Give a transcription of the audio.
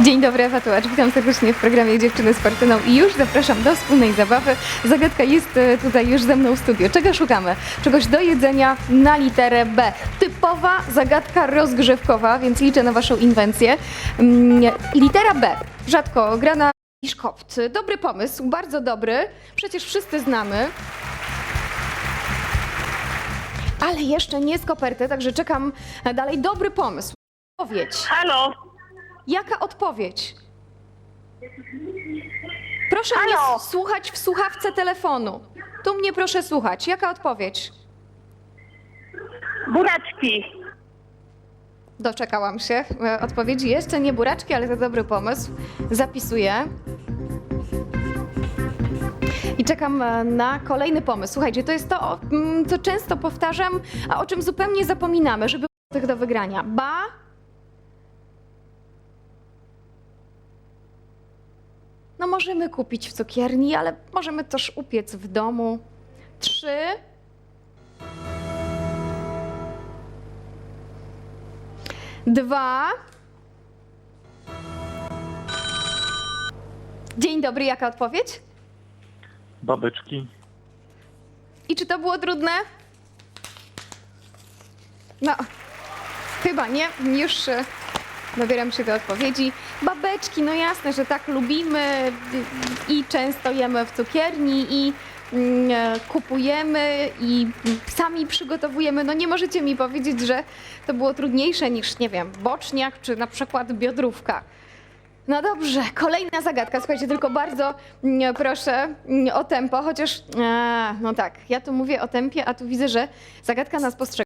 Dzień dobry, Ewa Tułacz. Witam serdecznie w programie Dziewczyny z Fortuną i już zapraszam do wspólnej zabawy. Zagadka jest e, tutaj już ze mną w studiu. Czego szukamy? Czegoś do jedzenia na literę B. Typowa zagadka rozgrzewkowa, więc liczę na Waszą inwencję. Mm, Litera B. Rzadko grana niż kopt. Dobry pomysł, bardzo dobry. Przecież wszyscy znamy. Ale jeszcze nie z koperty, także czekam dalej. Dobry pomysł. Odpowiedź. Halo, Jaka odpowiedź? Proszę Halo? mnie słuchać w słuchawce telefonu. Tu mnie proszę słuchać. Jaka odpowiedź? buraczki. Doczekałam się e, odpowiedzi. Jeszcze nie buraczki, ale to dobry pomysł. Zapisuję. I czekam e, na kolejny pomysł. Słuchajcie, to jest to, mm, co często powtarzam, a o czym zupełnie zapominamy, żeby tych do wygrania. Ba. Możemy kupić w cukierni, ale możemy też upiec w domu. Trzy. Dwa. Dzień dobry, jaka odpowiedź? Babeczki. I czy to było trudne? No, chyba nie. Już e, dobieram się do odpowiedzi. Babeczki, no jasne, że tak lubimy i często jemy w cukierni i mm, e, kupujemy i mm, sami przygotowujemy. No nie możecie mi powiedzieć, że to było trudniejsze niż, nie wiem, boczniak czy na przykład biodrówka. No dobrze, kolejna zagadka. Słuchajcie, tylko bardzo mm, proszę o tempo, chociaż. A, no tak, ja tu mówię o tempie, a tu widzę, że zagadka nas postrzega.